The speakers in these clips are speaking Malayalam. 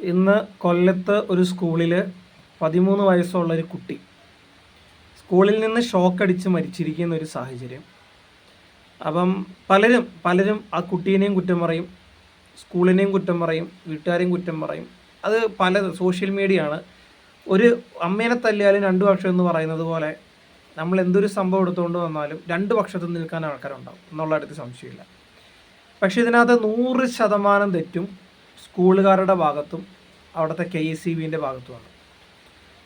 ഇന്ന് കൊല്ലത്ത് ഒരു സ്കൂളിൽ പതിമൂന്ന് വയസ്സുള്ള ഒരു കുട്ടി. സ്കൂളിൽ നിന്ന് ഷോക്ക് അടിച്ച് മരിച്ചിരിക്കുന്ന ഒരു സാഹചര്യം. അപ്പം പലരും പലരും ആ കുട്ടീനെയും കുറ്റം പറയും സ്കൂളിനെയും കുറ്റം പറയും വീട്ടുകാരെയും കുറ്റം പറയും. അത് പല സോഷ്യൽ മീഡിയ ആണ് ഒരു അമ്മേനെ തല്ലിയാലും രണ്ട് പക്ഷം എന്ന് പറയുന്നത് പോലെ നമ്മൾ എന്തൊരു സംഭവം എടുത്തുകൊണ്ട് വന്നാലും രണ്ട് പക്ഷത്ത് നിൽക്കാൻ ആൾക്കാരുണ്ടാവും. എന്നുള്ള അടുത്ത് സംശയമില്ല. പക്ഷേ ഇതിനകത്ത് നൂറ് ശതമാനം തെറ്റും സ്കൂളുകാരുടെ ഭാഗത്തും അവിടുത്തെ കെ എസ് സി ബിന്റെ ഭാഗത്തുമാണ്.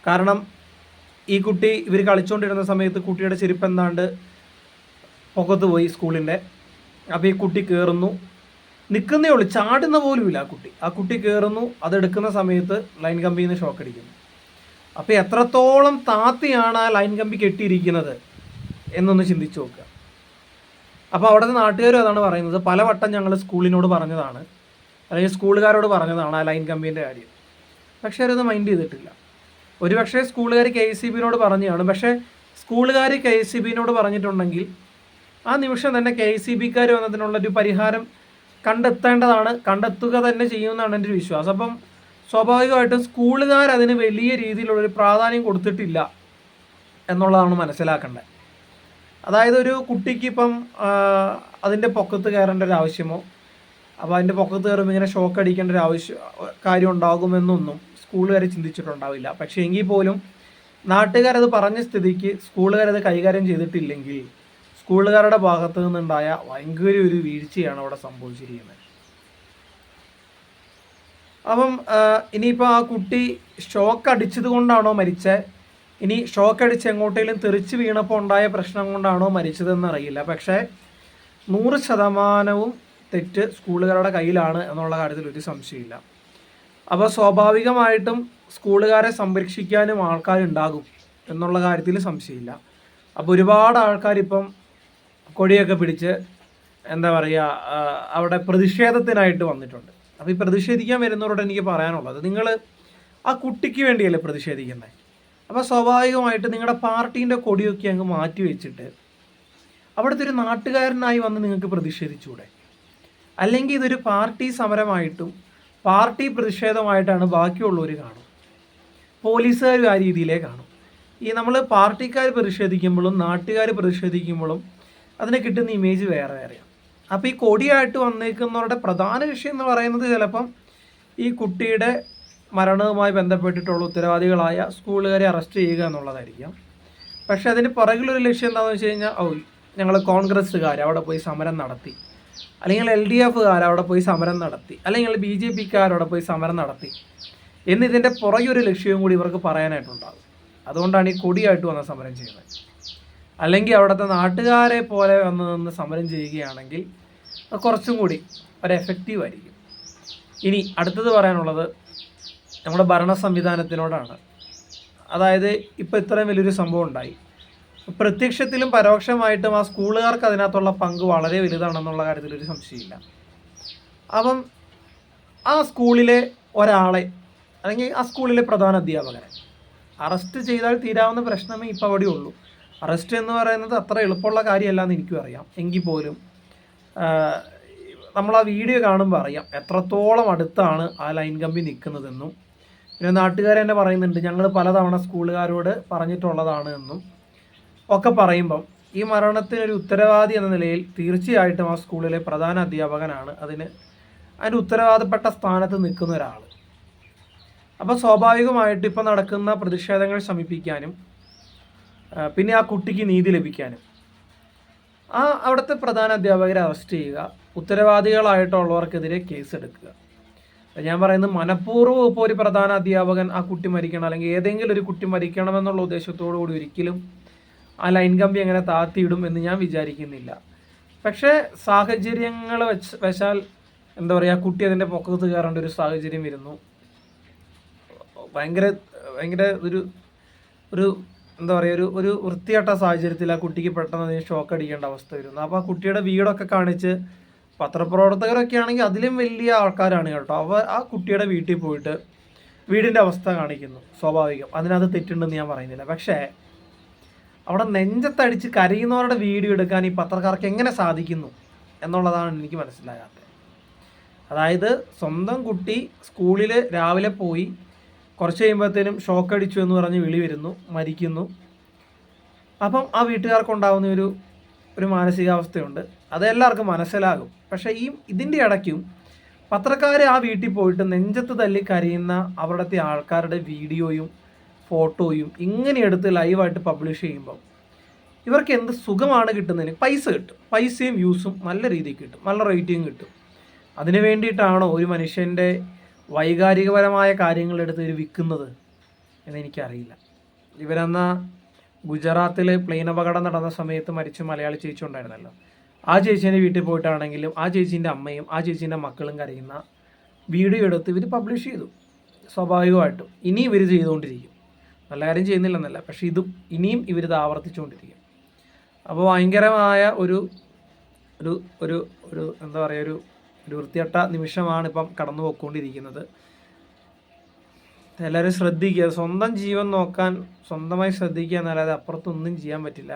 കാരണം ഈ കുട്ടി ഇവർ കളിച്ചുകൊണ്ടിരുന്ന സമയത്ത് കുട്ടിയുടെ ചെരുപ്പ് എന്താണ്ട് പുകത്ത് പോയി സ്കൂളിന്റെ അപ്പോൾ ഈ കുട്ടി കയറുന്നു നിൽക്കുന്നേ ഉള്ളൂ ചാടുന്ന പോലുമില്ല ആ കുട്ടി. ആ കുട്ടി കയറുന്നു അതെടുക്കുന്ന സമയത്ത് ലൈൻ കമ്പിയിൽ നിന്ന് ഷോക്ക് അടിക്കുന്നു. അപ്പോൾ എത്രത്തോളം താത്തിയാണ് ആ ലൈൻ കമ്പി കെട്ടിയിരിക്കുന്നത് എന്നൊന്ന് ചിന്തിച്ചു നോക്കുക. അപ്പോൾ അവിടുത്തെ നാട്ടുകാരും അതാണ് പറയുന്നത് പലവട്ടം ഞങ്ങൾ സ്കൂളിനോട് പറഞ്ഞതാണ് അല്ലെങ്കിൽ സ്കൂളുകാരോട് പറഞ്ഞതാണ് ആ ലൈൻ കമ്പീന്റെ കാര്യം. പക്ഷേ അവരത് മൈൻഡ് ചെയ്തിട്ടില്ല. ഒരുപക്ഷെ സ്കൂളുകാർ കെ സി ബിനോട് പറഞ്ഞതാണ് പക്ഷേ സ്കൂളുകാർ കെ സി ബിനോട് പറഞ്ഞിട്ടുണ്ടെങ്കിൽ ആ നിമിഷം തന്നെ കെ സി ബിക്കാർ വന്നതിനുള്ളൊരു പരിഹാരം കണ്ടെത്തേണ്ടതാണ് കണ്ടെത്തുക തന്നെ ചെയ്യുമെന്നാണ് എന്റെ ഒരു വിശ്വാസം. അപ്പം സ്വാഭാവികമായിട്ടും സ്കൂളുകാർ അതിന് വലിയ രീതിയിലുള്ളൊരു പ്രാധാന്യം കൊടുത്തിട്ടില്ല എന്നുള്ളതാണ് മനസ്സിലാക്കേണ്ടത്. അതായത് ഒരു കുട്ടിക്കിപ്പം അതിന്റെ പൊക്കത്ത് കയറേണ്ട ഒരു ആവശ്യമോ അപ്പോൾ അതിന്റെ പൊക്കത്ത് കയറുമ്പോൾ ഇങ്ങനെ ഷോക്ക് അടിക്കേണ്ട ഒരു ആവശ്യം കാര്യം ഉണ്ടാകുമെന്നൊന്നും സ്കൂളുകാർ ചിന്തിച്ചിട്ടുണ്ടാവില്ല. പക്ഷേ എങ്കിൽ പോലും നാട്ടുകാരത് പറഞ്ഞ സ്ഥിതിക്ക് സ്കൂളുകാരത് കൈകാര്യം ചെയ്തിട്ടില്ലെങ്കിൽ സ്കൂളുകാരുടെ ഭാഗത്തു നിന്നുണ്ടായ ഭയങ്കര ഒരു വീഴ്ചയാണ് അവിടെ സംഭവിച്ചിരിക്കുന്നത്. അപ്പം ഇനിയിപ്പോൾ ആ കുട്ടി ഷോക്ക് അടിച്ചത് കൊണ്ടാണോ മരിച്ചത് ഇനി ഷോക്ക് അടിച്ച് എങ്ങോട്ടേലും തെറിച്ച് വീണപ്പോൾ ഉണ്ടായ പ്രശ്നം കൊണ്ടാണോ മരിച്ചതെന്നറിയില്ല പക്ഷേ നൂറ് ശതമാനവും തെറ്റ് സ്കൂളുകാരുടെ കയ്യിലാണ് എന്നുള്ള കാര്യത്തിൽ ഒരു സംശയമില്ല. അപ്പോൾ സ്വാഭാവികമായിട്ടും സ്കൂളുകാരെ സംരക്ഷിക്കാനും ആൾക്കാരുണ്ടാകും എന്നുള്ള കാര്യത്തിൽ സംശയമില്ല. അപ്പോൾ ഒരുപാട് ആൾക്കാരിപ്പം കൊടിയൊക്കെ പിടിച്ച് എന്താ പറയുക അവിടെ പ്രതിഷേധത്തിനായിട്ട് വന്നിട്ടുണ്ട്. അപ്പോൾ ഈ പ്രതിഷേധിക്കാൻ വരുന്നവരോട് എനിക്ക് പറയാനുള്ളത് നിങ്ങൾ ആ കുട്ടിക്ക് വേണ്ടിയല്ലേ പ്രതിഷേധിക്കുന്നത്? അപ്പോൾ സ്വാഭാവികമായിട്ട് നിങ്ങളുടെ പാർട്ടീന്റെ കൊടിയൊക്കെ അങ്ങ് മാറ്റി വെച്ചിട്ട് അവിടുത്തെ ഒരു നാട്ടുകാരനായി വന്ന് നിങ്ങൾക്ക് പ്രതിഷേധിച്ചൂടെ? അല്ലെങ്കിൽ ഇതൊരു പാർട്ടി സമരമായിട്ടും പാർട്ടി പ്രതിഷേധമായിട്ടാണ് ബാക്കിയുള്ളവർ കാണും. പോലീസുകാർ ആ രീതിയിലേ കാണും. ഈ നമ്മൾ പാർട്ടിക്കാർ പ്രതിഷേധിക്കുമ്പോഴും നാട്ടുകാർ പ്രതിഷേധിക്കുമ്പോഴും അതിന് കിട്ടുന്ന ഇമേജ് വേറെ വേറെയാണ് അപ്പോൾ ഈ കൊടിയായിട്ട് വന്നേക്കുന്നവരുടെ പ്രധാന വിഷയം എന്ന് പറയുന്നത് ചിലപ്പം ഈ കുട്ടിയുടെ മരണവുമായി ബന്ധപ്പെട്ടിട്ടുള്ള ഉത്തരവാദികളായ സ്കൂളുകാരെ അറസ്റ്റ് ചെയ്യുക എന്നുള്ളതായിരിക്കാം. പക്ഷേ അതിന് പുറകിലൊരു ലക്ഷ്യം എന്താണെന്ന് വെച്ച് കഴിഞ്ഞാൽ ഓ ഞങ്ങൾ കോൺഗ്രസ്സുകാർ അവിടെ പോയി സമരം നടത്തി. അല്ലെങ്കിൽ എൽ ഡി എഫുകാർ അവിടെ പോയി സമരം നടത്തി. അല്ലെങ്കിൽ ബി ജെ പിക്കാരവിടെ പോയി സമരം നടത്തി. എന്നിതിന്റെ പുറകെ ലക്ഷ്യവും കൂടി ഇവർക്ക് പറയാനായിട്ടുണ്ടാകും. അതുകൊണ്ടാണ് ഈ കൊടിയായിട്ട് വന്ന സമരം ചെയ്യുന്നത്. അല്ലെങ്കിൽ അവിടുത്തെ നാട്ടുകാരെ പോലെ വന്ന് നിന്ന് സമരം ചെയ്യുകയാണെങ്കിൽ കുറച്ചും കൂടി ഒരു എഫക്റ്റീവ് ആയിരിക്കും. ഇനി അടുത്തത് പറയാനുള്ളത് നമ്മുടെ ഭരണ സംവിധാനത്തിനോടാണ് അതായത് ഇപ്പോൾ ഇത്രയും വലിയൊരു സംഭവം ഉണ്ടായി. പ്രത്യക്ഷത്തിലും പരോക്ഷമായിട്ടും ആ സ്കൂളുകാർക്ക് അതിനകത്തുള്ള പങ്ക് വളരെ വലുതാണെന്നുള്ള കാര്യത്തിൽ ഒരു സംശയമില്ല. അപ്പം ആ സ്കൂളിലെ ഒരാളെ അല്ലെങ്കിൽ ആ സ്കൂളിലെ പ്രധാന അധ്യാപകനെ അറസ്റ്റ് ചെയ്താൽ തീരാവുന്ന പ്രശ്നമേ ഇപ്പോൾ അവിടെ ഉള്ളൂ. അറസ്റ്റ് എന്ന് പറയുന്നത് അത്ര എളുപ്പമുള്ള കാര്യമല്ല എന്ന് എനിക്കും അറിയാം. എങ്കിൽ പോലും നമ്മൾ ആ വീഡിയോ കാണുമ്പോൾ അറിയാം എത്രത്തോളം അടുത്താണ് ആ ലൈൻ കമ്പി നിൽക്കുന്നതെന്നും. പിന്നെ നാട്ടുകാർ തന്നെ പറയുന്നുണ്ട് ഞങ്ങൾ പലതവണ സ്കൂളുകാരോട് പറഞ്ഞിട്ടുള്ളതാണ് എന്നും. ഒക്കെ പറയുമ്പം ഈ മരണത്തിനൊരു ഉത്തരവാദി എന്ന നിലയിൽ തീർച്ചയായിട്ടും ആ സ്കൂളിലെ പ്രധാന അധ്യാപകനാണ്. അതിന് അതിന്റെ ഉത്തരവാദപ്പെട്ട സ്ഥാനത്ത് നിൽക്കുന്ന ഒരാൾ. അപ്പോൾ സ്വാഭാവികമായിട്ട് ഇപ്പം നടക്കുന്ന പ്രതിഷേധങ്ങൾ ശമിപ്പിക്കാനും പിന്നെ ആ കുട്ടിക്ക് നീതി ലഭിക്കാനും. ആ അവിടുത്തെ പ്രധാന അധ്യാപകരെ അറസ്റ്റ് ചെയ്യുക ഉത്തരവാദികളായിട്ടുള്ളവർക്കെതിരെ കേസ് എടുക്കുക ഞാൻ പറയുന്നത് മനഃപൂർവം ഇപ്പോൾ ഒരു പ്രധാന അധ്യാപകൻ ആ കുട്ടി മരിക്കണം അല്ലെങ്കിൽ ഏതെങ്കിലും ഒരു കുട്ടി മരിക്കണമെന്നുള്ള ഉദ്ദേശത്തോടു കൂടി ഒരിക്കലും ആ ലൈൻ കമ്പി അങ്ങനെ താത്തിയിടും എന്ന് ഞാൻ വിചാരിക്കുന്നില്ല. പക്ഷേ സാഹചര്യങ്ങൾ വെച്ച് വെച്ചാൽ എന്താ പറയുക കുട്ടി അതിന്റെ പൊക്കത്ത് കയറേണ്ട ഒരു സാഹചര്യം വരുന്നു. ഭയങ്കര ഭയങ്കര ഒരു ഒരു എന്താ പറയുക ഒരു ഒരു വൃത്തിയാട്ട സാഹചര്യത്തിൽ ആ കുട്ടിക്ക് പെട്ടെന്ന് അതിന് ഷോക്ക് അടിക്കേണ്ട അവസ്ഥ വരുന്നു. അപ്പോൾ ആ കുട്ടിയുടെ വീടൊക്കെ കാണിച്ച് പത്രപ്രവർത്തകരൊക്കെ ആണെങ്കിൽ അതിലും വലിയ ആൾക്കാരാണ് കേട്ടോ. അവ ആ കുട്ടിയുടെ വീട്ടിൽ പോയിട്ട് വീടിന്റെ അവസ്ഥ കാണിക്കുന്നു സ്വാഭാവികം. അതിനകത്ത് തെറ്റുണ്ടെന്ന് ഞാൻ പറയുന്നില്ല. പക്ഷേ അവിടെ നെഞ്ചത്തടിച്ച് കരയുന്നവരുടെ വീഡിയോ എടുക്കാൻ ഈ പത്രക്കാർക്ക് എങ്ങനെ സാധിക്കുന്നു എന്നുള്ളതാണ് എനിക്ക് മനസ്സിലാകാത്തത്. അതായത് സ്വന്തം കുട്ടി സ്കൂളിൽ രാവിലെ പോയി കുറച്ച് കഴിയുമ്പോഴത്തേനും ഷോക്ക് അടിച്ചു എന്ന് പറഞ്ഞ് വിളി വരുന്നു മരിക്കുന്നു. അപ്പം ആ വീട്ടുകാർക്കുണ്ടാകുന്ന ഒരു ഒരു മാനസികാവസ്ഥയുണ്ട്. അത് എല്ലാവർക്കും മനസ്സിലാകും. പക്ഷേ ഈ ഇതിന്റെ ഇടയ്ക്കും പത്രക്കാർ ആ വീട്ടിൽ പോയിട്ട് നെഞ്ചത്ത് തല്ലി കരയുന്ന അവിടുത്തെ ആൾക്കാരുടെ വീഡിയോയും ഫോട്ടോയും ഇങ്ങനെ എടുത്ത് ലൈവായിട്ട് പബ്ലിഷ് ചെയ്യുമ്പോൾ ഇവർക്ക് എന്ത് സുഖമാണ് കിട്ടുന്നതിന് പൈസ കിട്ടും. പൈസയും വ്യൂസും നല്ല രീതിയിൽ കിട്ടും. നല്ല റേറ്റിംഗ് കിട്ടും. അതിനു വേണ്ടിയിട്ടാണോ ഒരു മനുഷ്യന്റെ വൈകാരികപരമായ കാര്യങ്ങളെടുത്ത് ഇവർ വിൽക്കുന്നത് എന്ന് എനിക്കറിയില്ല. ഇവരെന്നാ ഗുജറാത്തിൽ പ്ലെയിൻ അപകടം നടന്ന സമയത്ത് മരിച്ച മലയാളി ചേച്ചി ഉണ്ടായിരുന്നല്ലോ. ആ ചേച്ചീന്റെ വീട്ടിൽ പോയിട്ടാണെങ്കിലും ആ ചേച്ചീന്റെ അമ്മയും ആ ചേച്ചീന്റെ മക്കളും കരയുന്ന വീഡിയോ എടുത്ത് ഇവർ പബ്ലിഷ് ചെയ്തു. സ്വാഭാവികമായിട്ടും ഇനി ഇവർ ചെയ്തുകൊണ്ടിരിക്കും. നല്ല കാര്യം ചെയ്യുന്നില്ലെന്നല്ല. പക്ഷേ ഇതും ഇനിയും ഇവരിത് ആവർത്തിച്ചുകൊണ്ടിരിക്കും. അപ്പോൾ ഭയങ്കരമായ ഒരു ഒരു ഒരു ഒരു എന്താ പറയുക ഒരു ഒരു വൃത്തിയട്ട നിമിഷമാണ് ഇപ്പം കടന്നു പോയിക്കൊണ്ടിരിക്കുന്നത്. എല്ലാവരും ശ്രദ്ധിക്കുക. സ്വന്തം ജീവൻ നോക്കാൻ സ്വന്തമായി ശ്രദ്ധിക്കുക എന്നല്ലാതെ അപ്പുറത്തൊന്നും ചെയ്യാൻ പറ്റില്ല.